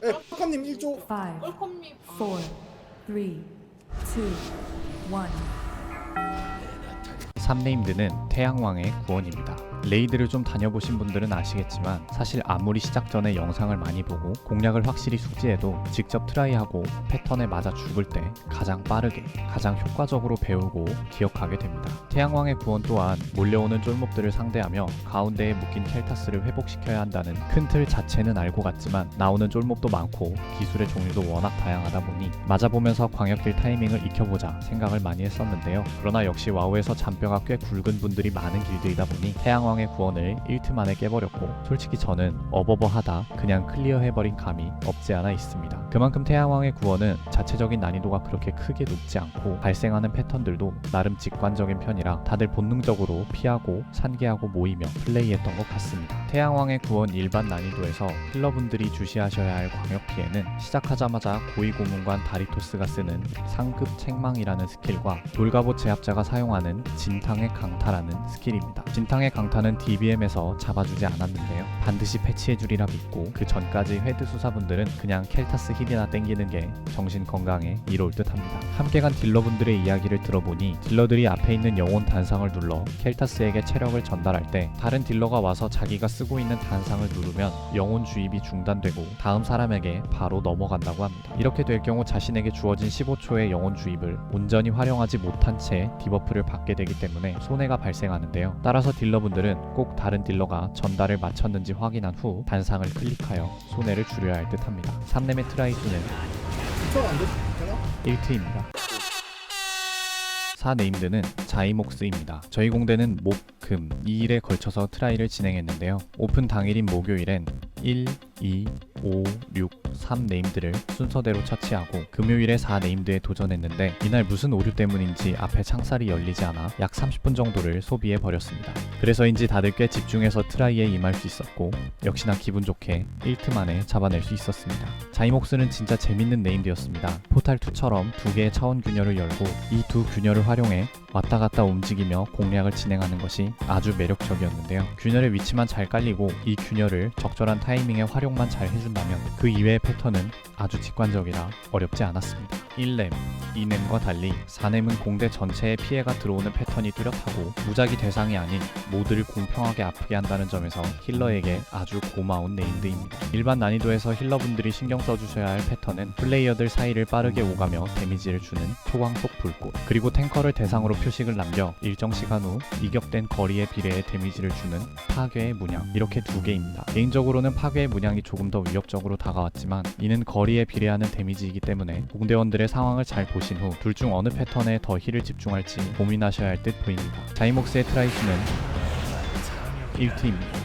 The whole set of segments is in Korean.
네, 푸카님 1조 five, 웰컴님 four, three, two, one. 3네임드는 태양왕의 구원입니다. 레이드를 좀 다녀보신 분들은 아시겠지만 사실 아무리 시작 전에 영상을 많이 보고 공략을 확실히 숙지해도 직접 트라이하고 패턴에 맞아 죽을 때 가장 빠르게 가장 효과적으로 배우고 기억하게 됩니다. 태양왕의 구원 또한 몰려오는 쫄목들을 상대하며 가운데에 묶인 켈타스를 회복시켜야 한다는 큰 틀 자체는 알고 갔지만 나오는 쫄목도 많고 기술의 종류도 워낙 다양하다 보니 맞아보면서 광역길 타이밍을 익혀보자 생각을 많이 했었는데요. 그러나 역시 와우에서 잔뼈가 꽤 굵은 분들이 많은 길드이다 보니 태양왕 의 구원을 1트 만에 깨버렸고 솔직히 저는 어버버하다 그냥 클리어해버린 감이 없지 않아 있습니다. 그만큼 태양왕의 구원은 자체적인 난이도가 그렇게 크게 높지 않고 발생하는 패턴들도 나름 직관적인 편이라 다들 본능적으로 피하고 산계하고 모이며 플레이했던 것 같습니다. 태양왕의 구원 일반 난이도에서 힐러분들이 주시하셔야 할 광역 피해는 시작하자마자 고위고문관 다리토스가 쓰는 상급 책망이라는 스킬과 돌가봇 제압자가 사용하는 진탕의 강타라는 스킬입니다. 진탕의 강타 는 DBM에서 잡아주지 않았는데요. 반드시 패치해주리라 믿고 그 전까지 헤드 수사분들은 그냥 켈타스 힐이나 땡기는 게 정신 건강에 이로울 듯 합니다. 함께 간 딜러분들의 이야기를 들어보니 딜러들이 앞에 있는 영혼 단상을 눌러 켈타스에게 체력을 전달할 때 다른 딜러가 와서 자기가 쓰고 있는 단상을 누르면 영혼 주입이 중단되고 다음 사람에게 바로 넘어간다고 합니다. 이렇게 될 경우 자신에게 주어진 15초의 영혼 주입을 온전히 활용하지 못한 채 디버프를 받게 되기 때문에 손해가 발생하는데요. 따라서 딜러분들은 꼭 다른 딜러가 전달을 마쳤는지 확인한 후 단상을 클릭하여 손해를 줄여야 할 듯 합니다. 3렘의 트라이수는 2천 안 되나? 1트입니다. 4네임드는 자이목스입니다. 저희 공대는 목, 금, 2일에 걸쳐서 트라이를 진행했는데요. 오픈 당일인 목요일엔 1, 2, 5, 6, 3 네임드를 순서대로 처치하고 금요일에 4 네임드에 도전했는데 이날 무슨 오류 때문인지 앞에 창살이 열리지 않아 약 30분 정도를 소비해 버렸습니다. 그래서인지 다들 꽤 집중해서 트라이에 임할 수 있었고 역시나 기분 좋게 1트 만에 잡아낼 수 있었습니다. 자이목스는 진짜 재밌는 네임드였습니다. 포탈2처럼 두 개의 차원 균열을 열고 이 두 균열을 활용해 왔다 갔다 움직이며 공략을 진행하는 것이 아주 매력적이었는데요. 균열의 위치만 잘 깔리고 이 균열을 적절한 타이밍에 활용만 잘 해준다면 그 이외의 패턴은 아주 직관적이라 어렵지 않았습니다. 1렘, 2렘과 달리 4렘은 공대 전체에 피해가 들어오는 패턴이 뚜렷하고 무작위 대상이 아닌 모두를 공평하게 아프게 한다는 점에서 힐러에게 아주 고마운 네임드입니다. 일반 난이도에서 힐러분들이 신경 써주셔야 할 패턴은 플레이어들 사이를 빠르게 오가며 데미지를 주는 초광속 불꽃 그리고 탱커를 대상으로 표식을 남겨 일정 시간 후 이격된 거리에 비례해 데미지를 주는 파괴의 문양 이렇게 두 개입니다. 개인적으로는 파괴의 문양이 조금 더 위협적으로 다가왔지만 이는 거리에 비례하는 데미지이기 때문에 공대원들의 상황을 잘 보신 후 둘 중 어느 패턴에 더 힐을 집중할지 고민하셔야 할 듯 보입니다. 자이목스의 트라이스는 1트입니다.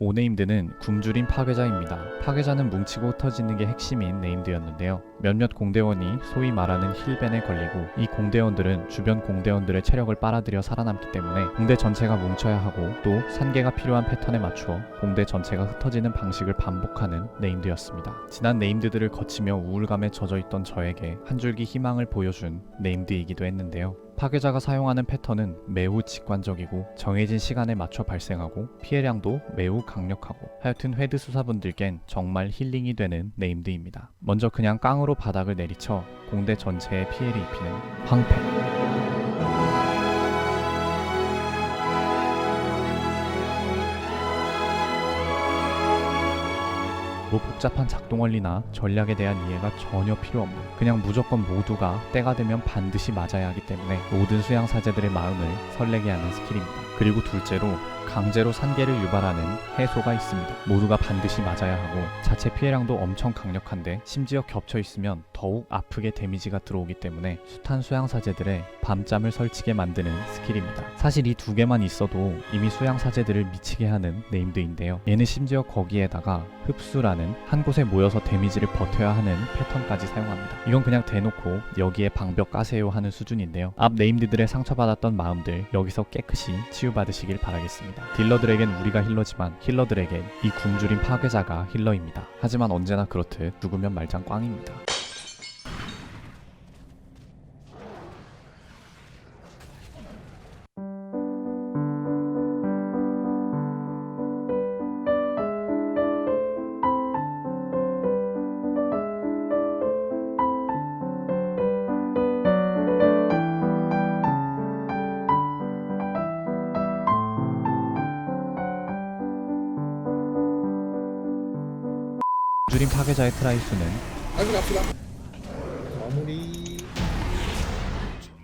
오네임드는 굶주린 파괴자입니다. 파괴자는 뭉치고 흩어지는 게 핵심인 네임드였는데요. 몇몇 공대원이 소위 말하는 힐벤에 걸리고 이 공대원들은 주변 공대원들의 체력을 빨아들여 살아남기 때문에 공대 전체가 뭉쳐야 하고 또 산계가 필요한 패턴에 맞추어 공대 전체가 흩어지는 방식을 반복하는 네임드였습니다. 지난 네임드들을 거치며 우울감에 젖어 있던 저에게 한 줄기 희망을 보여준 네임드이기도 했는데요. 파괴자가 사용하는 패턴은 매우 직관적이고 정해진 시간에 맞춰 발생하고 피해량도 매우 강력하고 하여튼 회드 수사분들겐 정말 힐링이 되는 네임드입니다. 먼저 그냥 깡으로 바닥을 내리쳐 공대 전체에 피해를 입히는 황패 뭐 복잡한 작동 원리나 전략에 대한 이해가 전혀 필요 없는 그냥 무조건 모두가 때가 되면 반드시 맞아야 하기 때문에 모든 수양 사제들의 마음을 설레게 하는 스킬입니다. 그리고 둘째로 강제로 산계를 유발하는 해소가 있습니다. 모두가 반드시 맞아야 하고 자체 피해량도 엄청 강력한데 심지어 겹쳐 있으면 더욱 아프게 데미지가 들어오기 때문에 숱한 수양 사제들의 밤잠을 설치게 만드는 스킬입니다. 사실 이 두 개만 있어도 이미 수양 사제들을 미치게 하는 네임드인데요. 얘는 심지어 거기에다가 흡수라는 한 곳에 모여서 데미지를 버텨야 하는 패턴까지 사용합니다. 이건 그냥 대놓고 여기에 방벽 까세요 하는 수준인데요. 앞 네임드들의 상처받았던 마음들 여기서 깨끗이 치유받으시길 바라겠습니다. 딜러들에겐 우리가 힐러지만 힐러들에겐 이 굶주린 파괴자가 힐러입니다. 하지만 언제나 그렇듯 죽으면 말짱 꽝입니다. 뒷줄임 타계자의 트라이 수는. 마무리.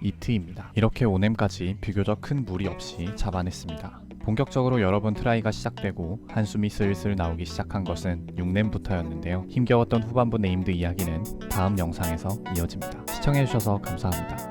이트입니다. 이렇게 오넴까지 비교적 큰 무리 없이 잡아냈습니다. 본격적으로 여러분 트라이가 시작되고 한숨이 슬슬 나오기 시작한 것은 6렘부터였는데요. 힘겨웠던 후반부 네임드 이야기는 다음 영상에서 이어집니다. 시청해주셔서 감사합니다.